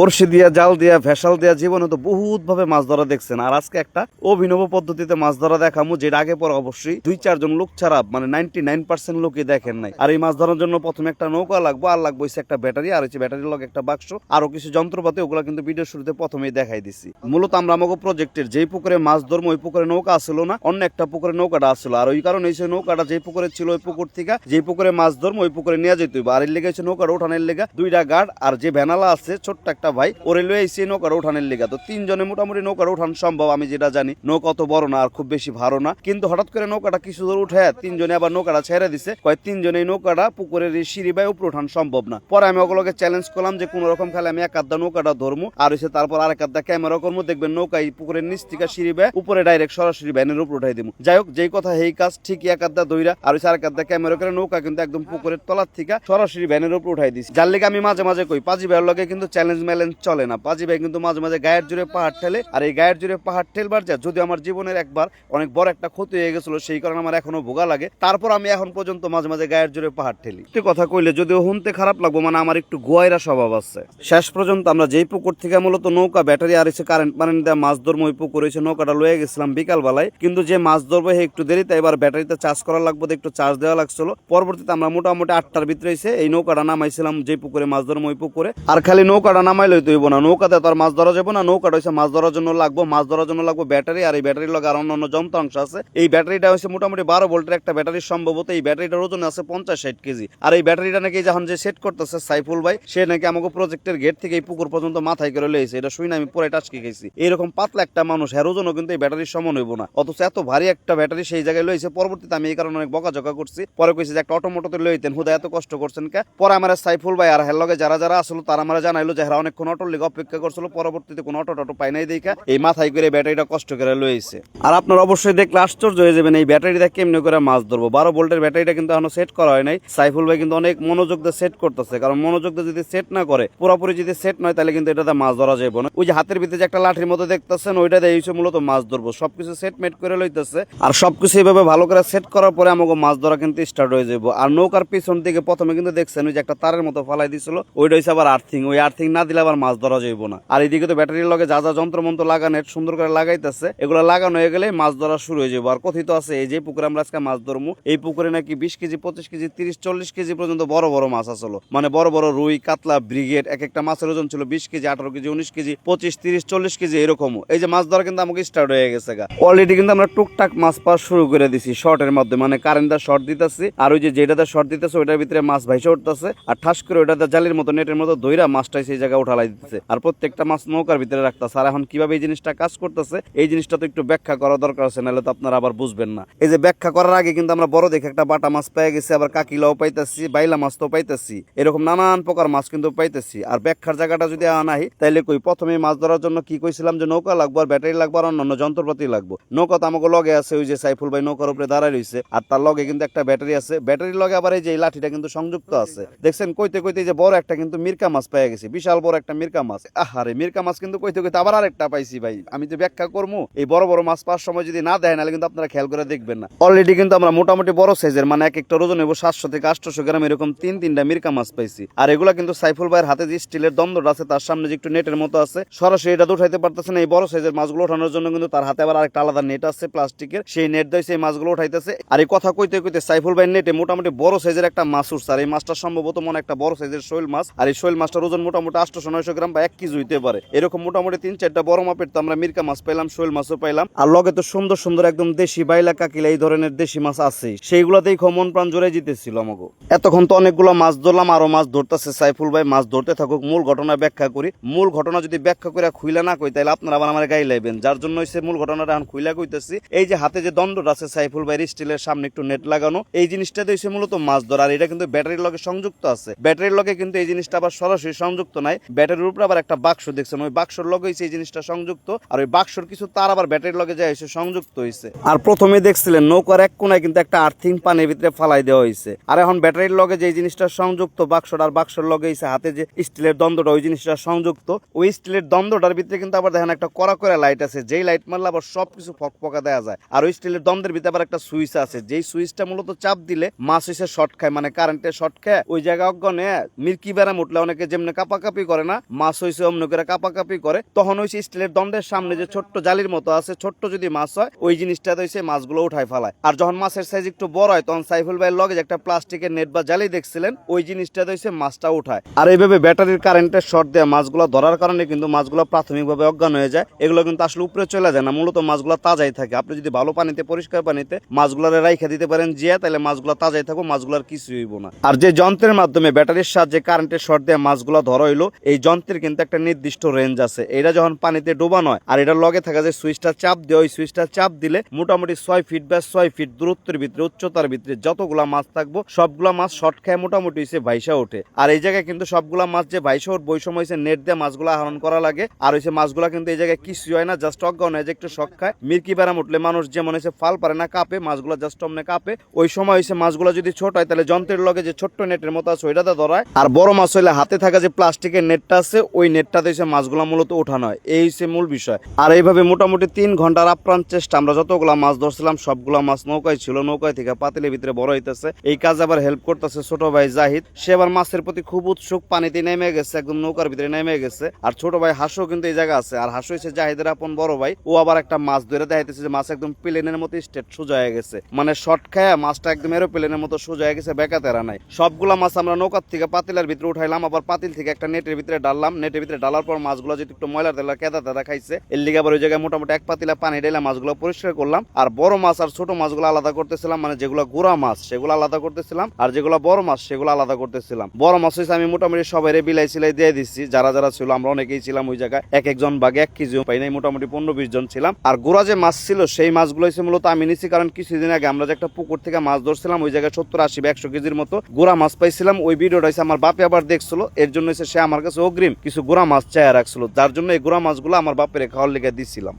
বড়শি দিয়া, জাল দিয়া, ভেসাল দিয়া জীবনে তো বহুত ভাবে মাছ ধরা দেখছেন। আর আজকে একটা অভিনব পদ্ধতিতে মাছ ধরা দেখামু, যেটা আগে পর অবশ্যই দুই, চারজন লোক ছাড়া মানে নাইনটি নাইন পার্সেন্ট লোকই দেখেন নাই। আর এই মাছ ধরার জন্য প্রথমে একটা নৌকা লাগবো, আর লাগবো একটা ব্যাটারি, আর হচ্ছে ব্যাটারির লগে একটা বাক্স, আরও কিছু যন্ত্রপাতি, ওগুলা কিন্তু ভিডিও শুরুতে প্রথমেই দেখাই দিছি। মূলত আমরা আমাকে প্রজেক্টের যেই পুকুরে মাছ ধরবো ওই পুকুরে নৌকা আসলো না, অন্য একটা পুকুরে নৌকাটা আসলো আর ওই কারণে সেই নৌকাটা যেই পুকুরে ছিল, ওই পুকুর থেকে যেই পুকুরে মাছ ধরবো ওই পুকুরে নিয়ে যেতে হইব। আর এর লেগে হচ্ছে নৌকাটা ওঠানোর লেগে দুইটা গার্ড, আর যে ভ্যানালা আছে, ছোট্ট একটা ভাই ওরে লয়ে এসে নৌকাটা ওঠানোর লেগা। তো তিনজনে মোটামুটি নৌকাটা উঠান সম্ভব, আমি যেটা জানি। নৌকা অত বড় না, আর খুব বেশি ভারো না। কিন্তু হঠাৎ করে নৌকাটা কিছু দূর উঠে, তিনজনে আবার নৌকাটা ছেড়ে দিছে। কয় তিনজনে এই নৌকাটা পুকুরের সিঁড়ি বাই উপরে উঠানো সম্ভব না। পরে আমি ওগুলোকে চ্যালেঞ্জ করলাম যে কোন রকম খালে আমি এক আধা নৌকাটা ধরবো আর হচ্ছে তারপর আর এক আধা ক্যামেরা করব দেখবেন নৌকা এই পুকুরের নিচ থেকে সিঁড়ি বাই উপরে ডাইরেক্ট সরাসরি ব্যানের উপর উঠাই দিব যাই হোক, যেই কথা এই কাজ, ঠিকই এক আধা দইরা আর হচ্ছে আর এক আধা ক্যামেরা করে নৌকা কিন্তু একদম পুকুরের তলার থেকে সরাসরি ব্যানের উপর উঠাই দিছি। যার লেগে আমি মাঝে মাঝে কই, পাজি ভাইয়ের লগে কিন্তু চ্যালেঞ্জ ম্যালেঞ্জ চলে না। পাজি ভাই কিন্তু মাঝে মাঝে গায়ের জুড়ে পাহাড় ঠেলে, আর এই গায়ের জুড়ে পাহাড় ঠেলবার যা যদি আমার জীবনের একবার অনেক বড় একটা ক্ষতি হয়ে গেছিল, সেই কারণে আমার এখনও ভোগা লাগে। তারপর আমি এখন পর্যন্ত মাঝে মাঝে গায়ের জুড়ে পাহাড় ঠেলি। একটু কথা কইলে, যদিও শুনতে খারাপ লাগবো মানে আমার একটু গোয়াইরা স্বভাব আছে। শেষ পর্যন্ত আমরা যেই পুকুর থেকে মূলত নৌকা, ব্যাটারি আর এসে কারেন্ট পারেন্ট দেওয়া মাছ ধরবো ওই পুকুর এসে নৌকাটা লয়ে গেছিলাম বিকাল বেলায় কিন্তু যে মাছ ধরবো একটু দেরিতে, এবার ব্যাটারিতে চার্জ করা লাগবে, একটু চার্জ দেওয়া লাগছিল। পরবর্তীতে আমরা মোটামুটি আটটার ভিতরে এসে এই নৌকাটা নামাইছিলাম যে পুকুরে মাছ ধরবো ওই পুকুরে। আর খালি নৌকাটা নামাইলেই তো হইব না নৌকাতে তো আর মাছ ধরা যাব না নৌকাটা হচ্ছে মাছ ধরার জন্য লাগবো, মাছ ধরার জন্য লাগবো ব্যাটারি, আর এই ব্যাটারির লগে আর অন্যান্য যন্ত্রাংশ আছে। এই ব্যাটারিটা হচ্ছে মোটামুটি বারো ভোল্টের একটা ব্যাটারি সম্ভবত, এই ব্যাটারিটার ওজন আছে পঞ্চাশ ষাট কেজি। আর এই ব্যাটারিটা নাকি যখন যে সেট করতেছে সাইফুল ভাই, সে নাকি আমাকে প্রজেক্টের গেট থেকে এই পুকুর পর্যন্ত মাথায় করে লইছে, এটা শুনে আমি পুরো টাচকে গেছি এরকম পাতলা একটা মানুষ হ্যার ওজনও কিন্তু এই ব্যাটারির সমান হইব না। অথচ এত ভারী একটা ব্যাটারি সেই জায়গায় লইছে, পরবর্তীতে আমি এই কারণে অনেক বকাঝকা করছি। পরে কইছি যে একটা অটোমোটোতে লইতেন, হুদা এত কষ্ট করছেন কে? পরে আমার সাইফুল ভাই আর হের লগে যারা যারা আসলো, তারা আমার জানাইলো যে হেরা অনেকক্ষণ অটোর লিগে অপেক্ষা করছিল, পরবর্তীতে কোনো অটো টটো পাই নাই দেখা, এই মাথায় করে ব্যাটারিটা কষ্ট করে লইছে। আর আপনার অবশ্যই দেখলে আশ্চর্য হয়ে যাবেন, এই ব্যাটারিটা কেমনে করে মাছ ধরবো। বারো ভোল্টের ব্যাটারিটা কিন্তু এখনও সেট করা হয় নাই। সাইফুল ভাই কিন্তু অনেক মনোযোগ দিয়ে সেট করতেছে, কারণ মনোযোগ দিয়ে যদি সেট না করে, পুরোপুরি যদি সেট নয়, তাহলে কিন্তু এটাতে মাছ ধরা যাবে না। ওই যে হাতের ভিতরে যে একটা লাঠির মতো দেখতেছেন, ওইটা দিয়ে হচ্ছে মূলত মাছ ধরবো। সবকিছু সেট মেট করে লইতেছে। আর সবকিছু এইভাবে ভালো করে সেট করার পরে আমাকে মাছ ধরা কিন্তু স্টার্ট হয়ে যাব আর নৌকার পিছন দিকে প্রথমে কিন্তু দেখছেন, ওই যে একটা তারের মতো ফালাই দিছিল, ওইটা হচ্ছে আবার আর্থিং ওই আর্থিং না দিলে আবার মাছ ধরা যাইব না। আর এদিকে তো ব্যাটারির লগে যা যা যন্ত্র মন্ত্র লাগানো সুন্দর করে লাগাইতেছে, এগুলো লাগানো হয়ে গেলে মাছ ধরা শুরু হয়ে যাব আর কথিত আছে, এই যে পুকুরে আমরা আজকে মাছ ধরবো এই পুকুরে নাকি বিশ কেজি, পঁচিশ কেজি, তিরিশ, চল্লিশ কেজি পর্যন্ত বড় বড় মাছ আসলো। মানে বড় বড় রুই, কাতলা, ব্রিগেড এক একটা মাছের ওজন ছিল বিশ কেজি, আঠারো কেজি, উনিশ কেজি, পঁচিশ, তিরিশ, চল্লিশ কেজি, এরকম। এই যে মাছ ধরা কিন্তু আমাকে স্টার্ট হয়ে গেছে গা। অলরেডি কিন্তু আমরা টুকটাক মাছ পাওয়া শুরু করে দিছি শর্টের মাধ্যমে। মানে কারেন্টটা শর্ট দিতেছি, আর ওই যে যেটাতে শর্ট দিতেছে, ওইটার ভিতরে মাছ ভাইসে উঠতেছে। আর ঠাস করে ওইটাতে জালির মতো, নেটের মতো দইরা মাছটাই সেই জায়গায় উঠালাই দিতেছে। আর প্রত্যেকটা মাছ নৌকার ভিতরে রাখতেছে। আর এখন কীভাবে এই জিনিসটা কাজ করতেছে, এই জিনিসটা তো একটু ব্যাখ্যা করা দরকার আছে, নাহলে তো আপনারা আবার বুঝবেন না। এই যে ব্যাখ্যা করার আগে কিন্তু আমরা বড় দেখে একটা বাটা মাছ পেয়ে গেছি, আবার কাকিলাও পাইতেছি, বাইলা মাছ তো পাইতেছি। এরকম নানান প্রকার মাছ কিন্তু পাইতেছি। আর ব্যাখ্যার জায়গাটা যদি আনাই তাইলে কই? প্রথমে মাছ ধরার জন্য কি কইছিলাম যে নৌকা লাগবো আর ব্যাটারি লাগবো আর অন্যান্য যন্ত্রপাতি লাগবো। নৌকা তো আমাকে লগে আছে ওই যে সাইফুল ভাই নৌকার উপরে দাঁড়ায় রয়েছে আর তার লগে কিন্তু একটা ব্যাটারি আছে। ব্যাটারির লগে আবার এই যে লাঠিটা কিন্তু সংযুক্ত আছে। দেখছেন, কইতে কইতে যে বড় একটা কিন্তু মির্কা মাছ পেয়ে গেছি, বিশাল বড় একটা মির্কা মাছ। আহারে, মির্কা মাছ কিন্তু কইতে কইতে আবার আরেকটা পাইছি ভাই। আমি তো ব্যাখ্যা করব এই বড় বড় মাছ পাওয়ার সময় যদি না দেয়, নাহলে কিন্তু আপনারা খেয়াল করে দেখবেন না। অলরেডি কিন্তু আমরা মোটামুটি বড় সাইজের মানে এক একটা ওজন হইব সাতশো থেকে আটশো গ্রাম এরকম তিন তিনটা মির্কা মাছ পাইছি। আর এগুলা কিন্তু সাইফুল ভাইয়ের হাতে যে স্টিলের দ্বন্দ্বটা আছে, তার সামনে যে একটু নেটের মতো আছে, সরাসরি এটা উঠাইতে পারতেছে না। এই বড় সাইজের মাছগুলো ওঠানোর জন্য কিন্তু তার হাতে আবার আরেকটা আলাদা নেট আছে, প্লাস্টিকের। সেই নেট দিয়ে সেই মাছগুলো উঠাইতেছে। আর এই কথা কইতে কইতে সাইফুল ভাইয়ের নেটে মোটামুটি বড় সাইজের একটা মাছ উঠছে। আর এই মাছটা সম্ভবত মনে একটা বড় সাইজের শৈল মাছ। আর এই শৈল মাছটার ওজন মোটামুটি আটশো নয়শো গ্রাম বা এক কেজি হইতে পারে। এরকম মোটামুটি তিন, চারটা বড় মাপের তো আমরা মির্কা মাছ পাইলাম, শৈল মাছও পাইলাম। আর লগে তো সুন্দর সুন্দর একদম দেশি বাইলা কাকিলা, এই ধরনের দেশি মাছ আছে সেইগুলোতেই মন প্রাণ জোরে জিতেছিল আমাকে এতক্ষণ তো অনেকগুলো মাছ ধরলাম, আরও মাছ ধরতেছে সাইফুল ভাই, মাছ ধরতে থাকুক, মূল ঘটনা ব্যাখ্যা করি। মূল ঘটনা যদি ব্যাখ্যা করে খুইলা না কই তাহলে আপনারা আবার আমার গাই লাইবেন। যার জন্য হইছে মূল ঘটনাটা এখন খুইলা কইতেছি। এই যে হাতে যে দণ্ডটা আছে সাইফুল ভাই স্টিলের সামনে একটু নেট লাগানো, এই জিনিসটাতে হইছে মূলত মাছ ধরা। আর এটা কিন্তু ব্যাটারির লগে সংযুক্ত আছে। ব্যাটারির লগে কিন্তু এই জিনিসটা আবার সরাসরি সংযুক্ত নাই। ব্যাটারির উপরে আবার একটা বাক্স দেখছেন। ওই বাক্সর লগে হইছে এই জিনিসটা সংযুক্ত, আর ওই বাক্সর কিছু তার আবার ব্যাটারির লগে যায় এসে সংযুক্ত হইছে। আর প্রথমে দেখছিলেন নৌকার এক কোনায় কিন্তু একটা আর্থিং পানির ভিতরে ফালাই দেওয়া হয়েছে আর এখন ব্যাটারির লগে যে জিনিসটা সংযুক্ত বাক্সটা আর বাক্সর লগে হইছে, হাতে যে স্টিলের দ্বন্দ্বটা, ওই জিনিসটা সংযুক্ত। ওই স্টিলের দ্বন্দ্বটার ভিতরে কিন্তু আবার দেখেন একটা কড়া করে লাইট আছে, যেই লাইট মারলে আবার সবকিছু ফকফকা দেওয়া যায়। আর ওই স্টিলের দ্বন্দ্বের ভিতরে আবার একটা সুইচ আছে, যেই সুইচটা মূলত চাপ দিলে মাছ হইছে শর্ট খায় মানে কারেন্টে শর্ট খায়, ওই জায়গা অজ্ঞানে মির্কি ব্যারাম উঠলে অনেকে যেমনি কাপাকাপি করে না, মাছ হয়েছে অমনি করে কাপাকাপি করে। তখন হয়েছে স্টিলের দণ্ডের সামনে যে ছোট্ট জালির মতো আছে, ছোট্ট যদি মাছ হয়, ওই জিনিসটা হয়েছে মাছগুলো উঠায় ফেলায়। আর যখন মাছের সাইজ একটু বড় হয়, তখন সাইফুল ভাইয়ের লগে একটা প্লাস্টিকের নেট বা জালি দেখছিলেন, ওই জিনিসটা হয়েছে মাছটা উঠায়। আর এইভাবে ব্যাটারির কারেন্টের শর্ট দেওয়া মাছগুলো ধরার কারণে কিন্তু মাছগুলো প্রাথমিকভাবে অজ্ঞান হয়ে যায়। এগুলো কিন্তু আসলে উপরে চলে যায় না, মূলত মাছগুলো তাজাই থাকে। আপনি যদি ভালো পানিতে, পরিষ্কার পানিতে মাছগুলোরে রাইখা দিতে পারেন, জিয়া, তাহলে মাছগুলো তাজাই থাকব মাছগুলোর কিছু হইব না। আর যে যন্ত্রের মাধ্যমে ব্যাটারির সাহায্যে কারেন্টের শর্ট দিয়ে মাছগুলো ধরা হইল এই যন্ত্রের কিন্তু একটা নির্দিষ্ট রেঞ্জ আছে। এটা যখন পানিতে ডোবানো হয়, আর এটা লগে থাকা যে সুইচটা চাপ দেয়, ওই সুইচটা চাপ দিলে মোটামুটি ছয় ফিট বা ছয় ফিট দূরত্বের ভিতরে, উচ্চতার ভিতরে যতগুলা মাছ থাকব, সবগুলা মাছ শর্ট খায় মোটামুটি হইছে ভাইসা ওঠে। আর এই জায়গায় কিন্তু সবগুলা মাছ যে ভাইসা ওঠে ওই সময় নেট দিয়ে মাছগুলা আহরণ করা লাগে। আর হইছে মাছগুলা কিন্তু এই জায়গায় কিছুই হয় না জাস্ট অজ্ঞান হয় যে একটু শখ খায়। মির্কি বেড়াম উঠলে মানুষ যেমন হয়েছে ফাল পারে না, কাঁপে, মাছগুলা জাস্ট অমনে কাঁপে। ওই সময় হইছে মাছগুলা যদি ছোট হয়, তাহলে যন্ত্রের লগে যে ছোট্ট নেটের মতো আছে, ওইটাতে ধরায়। আর বড় মাছ হইলে হাতে থাকা যে প্লাস্টিকের নেটটা আছে, ওই নেটটাতে হইছে মাছগুলা মূলত ওঠানো হয়। এই হচ্ছে মূল বিষয়। আর এইভাবে মোটামুটি তিন ঘণ্টার আপ্রাণ চেষ্টা, আমরা যতগুলা মাছ ধরছিলাম, সবগুলা মাছ নৌকায় ছিল, নৌকায় থেকে পাতিলের ভিতরে বড় হইতেছে। এই কাজ আবার হেল্প করতেছে ছোট ভাই জাহিদ। সে আবার মাছের প্রতি খুব উৎসুক, পানিতে নেমে গেছে, একদম নৌকার ভিতরে নেমে গেছে। আর ছোট ভাই হাসও কিন্তু এই জায়গা আছে। আর হাসো হচ্ছে জাহিদের আপন বড় ভাই। ও আবার একটা মাছ ধরে দেখাইতেছে যে মাছ একদম প্লেনের মতো স্টেট সোজা হয়ে গেছে। মানে শর্ট খায়া মাছটা একদম এরোপ্লেনের মতো সোজা হয়ে গেছে বেকাতেরা নাই। সবগুলা মাছ আমরা নৌকার থেকে পাতিলের ভিতরে উঠাইলাম, আবার পাতিল থেকে একটা নেটের ভিতরে ডাললাম, নেটের ভিতরে ডালার পর মাছগুলো যদি একটু ময়লা তেলা, কেদা তেদা খাইছে, এর লিগে আবার ওই জায়গায় মোটামুটি এক পাতিলা পানি ঢেলে মাছগুলো পরিষ্কার করলাম। আর বড় মাছ আর ছোট মাছগুলো আলাদা করতেছিলাম মানে যেগুলো গুড়া মাছ সেগুলো আলাদা করতেছিলাম, আর যেগুলো বড় মাছ সেগুলো আলাদা করতেছিলাম। বড় মাছ হয়েছে আমি মোটামুটি সবাই বিলাই সিলাই দিয়ে দিচ্ছি যারা যারা ছিল আমরা অনেকেই ছিলাম ওই জায়গায়, এক একজন বাগে এক কেজিও পাই নাই, মোটামুটি পনেরো বিশ জন ছিলাম। আর গোড়া যে মাছ ছিল সেই মাছগুলো হচ্ছে মূলত আমি নিছি, কারণ কিছুদিন আগে আমরা যে একটা পুকুর থেকে মাছ ধরছিলাম, ওই জায়গায় সত্তর আশি বা একশো কেজির মতো গোড়া মাছ পাইছিলাম। ওই ভিডিওটা হচ্ছে আমার বাপে আবার দেখছিল, এর জন্য সে আমার কাছে অগ্রিম কিছু গোড়া মাছ চায়া রাখছিল। যার জন্য এই গোড়া মাছগুলো আমার বাপের খাওয়ার লেগে দিচ্ছিলাম